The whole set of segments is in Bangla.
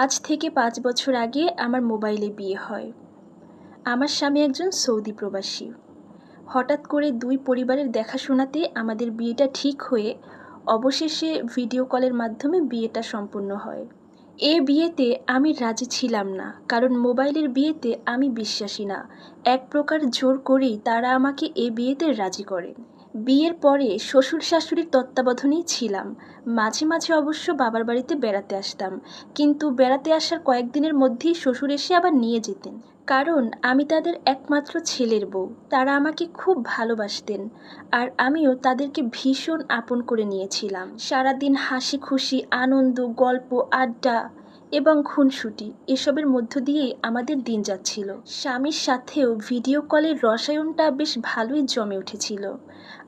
আজ থেকে পাঁচ বছর আগে আমার মোবাইলে বিয়ে হয়। আমার স্বামী একজন সৌদি প্রবাসী। হঠাৎ করে দুই পরিবারের দেখাশোনাতে আমাদের বিয়েটা ঠিক হয়ে অবশেষে ভিডিও কলের মাধ্যমে বিয়েটা সম্পূর্ণ হয়। এ বিয়েতে আমি রাজি ছিলাম না, কারণ মোবাইলের বিয়েতে আমি বিশ্বাসী না। এক প্রকার জোর করেই তারা আমাকে এ বিয়েতে রাজি করে বিয়ের পরে শ্বশুর শাশুড়ির তত্ত্বাবধানেই ছিলাম। মাঝে মাঝে অবশ্য বাবার বাড়িতে বেড়াতে আসতাম। কিন্তু বেড়াতে আসার কয়েকদিনের মধ্যেই শ্বশুর এসে আবার নিয়ে যেতেন। কারণ আমি তাদের একমাত্র ছেলের বউ। তারা আমাকে খুব ভালোবাসতেন। আর আমিও তাদেরকে ভীষণ আপন করে নিয়েছিলাম। সারাদিন হাসি খুশি আনন্দ, গল্প, আড্ডা এবং খুনসুটি এসবের মধ্য দিয়েই আমাদের দিন যাচ্ছিল। স্বামীর সাথেও ভিডিও কলের রসায়নটা বেশ ভালোই জমে উঠেছিল।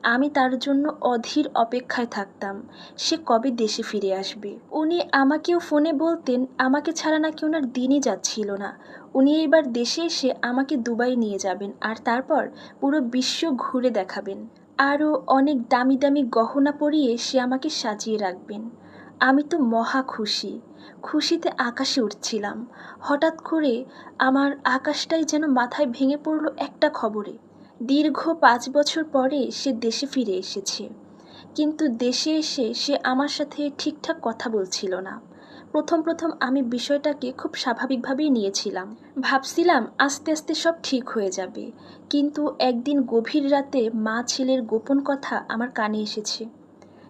আমি তার জন্য অধীর অপেক্ষায় থাকতাম। সে কবে দেশে ফিরে আসবে? উনি আমাকেও ফোনে বলতেন, আমাকে ছাড়া নাকি ওনার দিনই যাচ্ছিল না। উনি এবার দেশে এসে আমাকে দুবাই নিয়ে যাবেন আর তারপর পুরো বিশ্ব ঘুরে দেখাবেন। আরও অনেক দামি দামি গহনা পরিয়ে সে আমাকে সাজিয়ে রাখবেন। আমি তো মহা খুশি। খুশিতে আকাশে উঠছিলাম। হঠাৎ করে আমার আকাশটাই যেন মাথায় ভেঙে পড়ল একটা খবরে। দীর্ঘ পাঁচ বছর পরে সে দেশে ফিরে এসেছে। কিন্তু দেশে এসে সে আমার সাথে ঠিকঠাক কথা বলছিল না। প্রথম প্রথম আমি বিষয়টাকে খুব স্বাভাবিকভাবেই নিয়েছিলাম। ভাবছিলাম আস্তে আস্তে সব ঠিক হয়ে যাবে। কিন্তু একদিন গভীর রাতে মা ছেলের গোপন কথা আমার কানে এসেছে।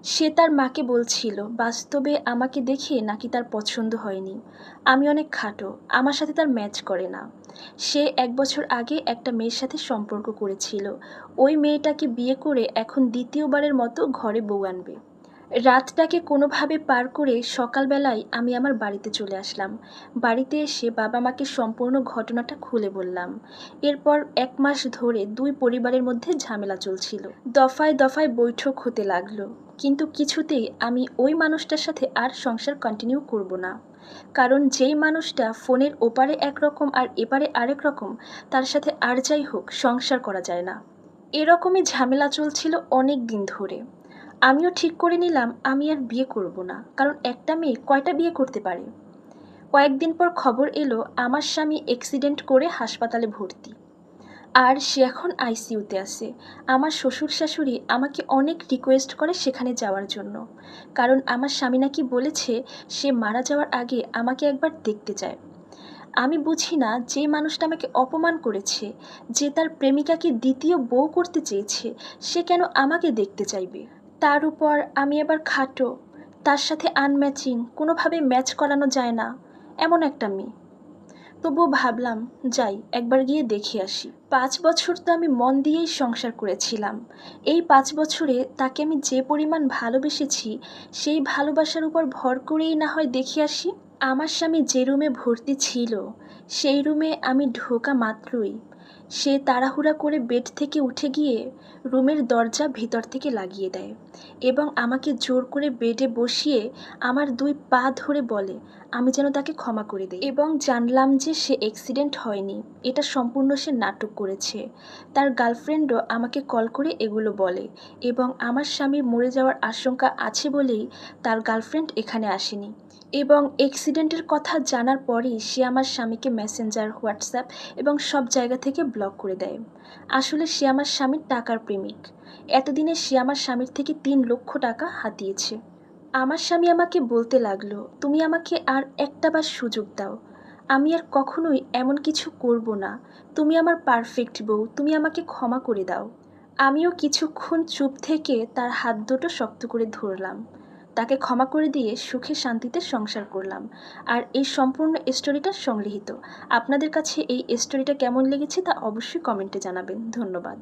সে তার মাকে বলছিল, বাস্তবে আমাকে দেখে নাকি তার পছন্দ হয়নি। আমি অনেক খাটো, আমার সাথে তার ম্যাচ করে না। সে এক বছর আগে একটা মেয়ের সাথে সম্পর্ক করেছিল। ওই মেয়েটাকে বিয়ে করে এখন দ্বিতীয়বারের মতো ঘরে বউ আনবে। রাতটাকে কোনোভাবে পার করে সকালবেলায় আমি আমার বাড়িতে চলে আসলাম। বাড়িতে এসে বাবা মাকে সম্পূর্ণ ঘটনাটা খুলে বললাম। এরপর এক মাস ধরে দুই পরিবারের মধ্যে ঝামেলা চলছিল। দফায় দফায় বৈঠক হতে লাগল। কিন্তু কিছুতেই আমি ওই মানুষটার সাথে আর সংসার কন্টিনিউ করব না। কারণ যেই মানুষটা ফোনের ওপারে একরকম আর এপারে আরেক রকম, তার সাথে আর যাই হোক, সংসার করা যায় না। এরকমই ঝামেলা চলছিল অনেক দিন ধরে। আমিও ঠিক করে নিলাম, আমি আর বিয়ে করব না, কারণ একটা মেয়ে কয়টা বিয়ে করতে পারে? কয়েকদিন পর খবর এলো, আমার স্বামী অ্যাক্সিডেন্ট করে হাসপাতালে ভর্তি। আর সে এখন আইসিইউতে আছে। আমার শ্বশুর শাশুড়ি আমাকে অনেক রিকোয়েস্ট করে সেখানে যাওয়ার জন্য। কারণ আমার স্বামী নাকি বলেছে, সে মারা যাওয়ার আগে আমাকে একবার দেখতে চায় আমি বুঝি না যে মানুষটা আমাকে অপমান করেছে, যে তার প্রেমিকাকে দ্বিতীয় বউ করতে চেয়েছে, সে কেন আমাকে দেখতে চাইবে? তার উপর আমি এবার খাটো, তার সাথে আনম্যাচিং কোনোভাবে ম্যাচ করানো যায় না, এমন একটা মেয়ে। তবুও ভাবলাম, যাই, একবার গিয়ে দেখে আসি। পাঁচ বছর তো আমি মন দিয়েই সংসার করেছিলাম। এই পাঁচ বছরে তাকে আমি যে পরিমাণ ভালোবেসেছি, সেই ভালোবাসার উপর ভর করেই না হয় দেখে আসি, আমার স্বামী যে রুমে ভর্তি ছিল, সেই রুমে আমি ঢোকা মাত্রই। সে তাড়াহুড়া করে বেড থেকে উঠে গিয়ে রুমের দরজা ভেতর থেকে লাগিয়ে দেয় এবং আমাকে জোর করে বেডে বসিয়ে আমার দুই পা ধরে বলে, আমি যেন তাকে ক্ষমা করে দিই। এবং জানলাম যে সে অ্যাক্সিডেন্ট হয়নি। এটা সম্পূর্ণ সে নাটক করেছে। তার গার্লফ্রেন্ডও আমাকে কল করে এগুলো বলে এবং আমার স্বামী মরে যাওয়ার আশঙ্কা আছে বলেই তার গার্লফ্রেন্ড এখানে আসেনি। এবং অ্যাক্সিডেন্টের কথা জানার পরেই সে আমার স্বামীকে মেসেঞ্জার হোয়াটসঅ্যাপ এবং সব জায়গা থেকে ব্লক করে দেয়। আসলে সে আমার স্বামীর টাকার প্রেমিক। এতদিনে সে আমার স্বামীর থেকে তিন লক্ষ টাকা হাতিয়েছে। আমার স্বামী আমাকে বলতে লাগল, তুমি আমাকে আর একটা বার সুযোগ দাও। আমি আর কখনোই এমন কিছু করব না। তুমি আমার পারফেক্ট বউ, তুমি আমাকে ক্ষমা করে দাও। আমিও কিছুক্ষণ চুপ থেকে তার হাত দুটো শক্ত করে ধরলাম। তাকে ক্ষমা করে দিয়ে সুখে শান্তিতে সংসার করলাম। আর এই সম্পূর্ণ স্টোরিটা সংগৃহীত। আপনাদের কাছে এই স্টোরিটা কেমন লেগেছে তা অবশ্যই কমেন্টে জানাবেন। ধন্যবাদ।